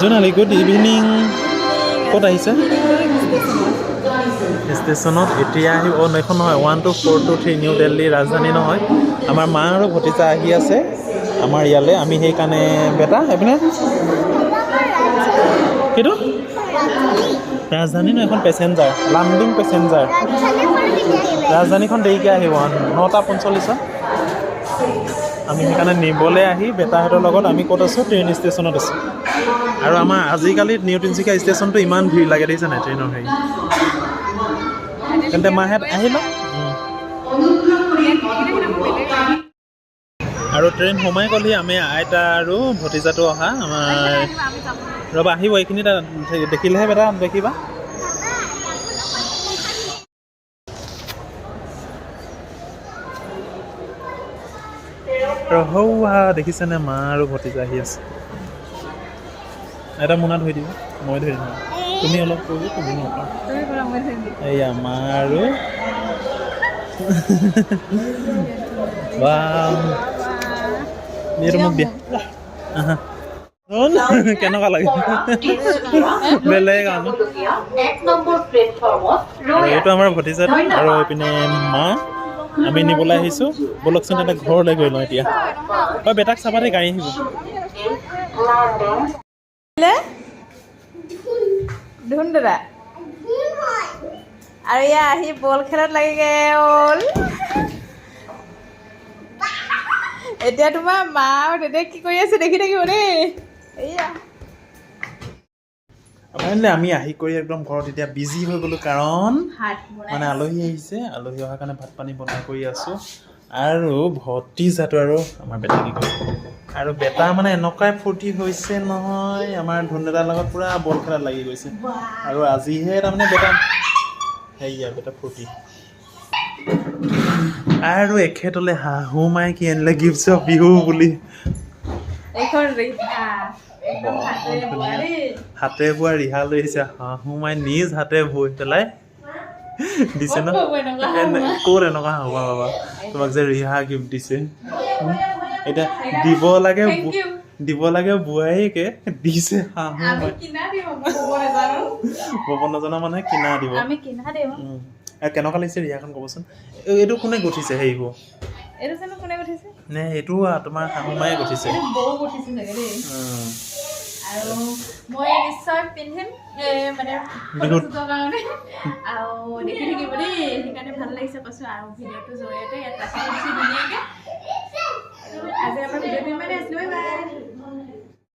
Jonali good evening ক'ত আহিছে? ষ্টেচনত এতিয়া আহি অ' এইখন নহয় one two four two three New Delhi ৰাজধানী নহয়। আমাৰ মা আৰু ভতিজা আহি আছে। আমাৰ ইয়ালৈ আমি সেইকাৰণে বেটা এইপিনে। কিটো? ৰাজধানী নহয় এখন পেচেঞ্জাৰ লামডিং পেচেঞ্জাৰ ৰাজধানীখন দেৰিকৈ আহিব নটা পঞ্চল্লিছত। আমি সেইকাৰণে নিবলৈ আহি বেটাহঁতৰ লগত আমি ক'ত আছোঁ? ট্ৰেইন ষ্টেচনত আছোঁ। আৰু আমাৰ আজিকালি নিউ তিনিচুকীয়া ষ্টেচনটো ইমান ভিৰ লাগে, দেখিছা নাই ট্ৰেইনৰ হেৰি? তেন্তে মাহেঁত আহিল আৰু ট্ৰেইন সোমাই গ'লহি আমি আইতা আৰু ভতিজাটো অহা। আমাৰ ৰ'বা, আহিব এইখিনি দেখিলেহে বেটা দেখিবা। ৰহৌৱা দেখিছেনে মা আৰু ভতিজা? আহি আছে। এটা মোনা ধৰি দিবা মই ধৰি দিম। তুমি অলপ কৰিবা তুমি এইয়া মা আৰু বাহ। এইটো মোক দিয়া আহা। শুন, কেনেকুৱা লাগে? বেলেগ আৰু এক নম্বৰ প্লেটফৰ্মত আৰু এইটো আমাৰ ভতিজাটো আৰু এইপিনে মা আমি নিবলৈ আহিছোঁ। ব'লকচোন তেন্তে ঘৰলৈ গৈ লওঁ এতিয়া। অ, বেটাক চাবা দেই, গাড়ী আহিব। ধুন দাদা। আৰু এয়া আহি বল খেলত লাগি গ'ল এতিয়া তোমাৰ মা আৰু দেউতাই কি কৰি আছে, দেখি থাকিব দেই। এয়া ফাইনেলি আমি আহি কৰি একদম ঘৰত এতিয়া বিজি হৈ গ'লোঁ কাৰণ মানে আলহী আহিছে আলহী অহাৰ কাৰণে ভাত পানী বনাই কৰি আছোঁ। আৰু ভতিজাটো আৰু আমাৰ বেটা কি আৰু বেটা মানে এনেকুৱাই ফূৰ্তি হৈছে নহয় আমাৰ ধুন দাদাৰ লগত পূৰা বল খেলাত লাগি গৈছে। আৰু আজিহে তাৰমানে বেটা হেৰিয়া বেটা ফূৰ্তি। আৰু এখেতলে শাহু মায়ে কি আনিলে গিফ্ট অফ বিহু বুলি। এইখন ৰিহা হাতে বোৱা ৰিহা লৈ আহিছে। শাহু মায়ে নিজ হাতে বৈ পেলাই দিছে ন? ক'ত এনেকুৱা শাহু এনে- মা? ক'ত এনেকুৱা শাহু মা বাবা? তোমাক যে ৰিহা গিফ্ট দিছে। এতিয়া দিব লাগে. দিব লাগে বোৱাৰীকে দিছে। আমি ক'ব নাজানো বব নজনা মানুহে কিনা দিব। কেনেকুৱা লাগিছে ৰিহাখন ক'বচোন? এই- এইটো কোনে গুঠিছে হেৰিবোৰ? এইটো জানো কোনে গুঠিছে? নে এইটো তোমাৰ শাহু মায়ে গুঠিছে। বৌ গুঠিছে চাগে দেই। আৰু মই নিশ্চয় পিন্ধিম মানে কাৰণে। আৰু দেখি থাকিব দেই সেইকাৰণে ভাল লাগিছে কৈছোঁ। আৰু ভিডিঅ'টোৰ জৰিয়তে ইয়াত ৰাখি দিছোঁ ধুনীয়াকৈ। আজি আমাৰ ভিডিঅ'টো ইমানে আছিলে বাই বাই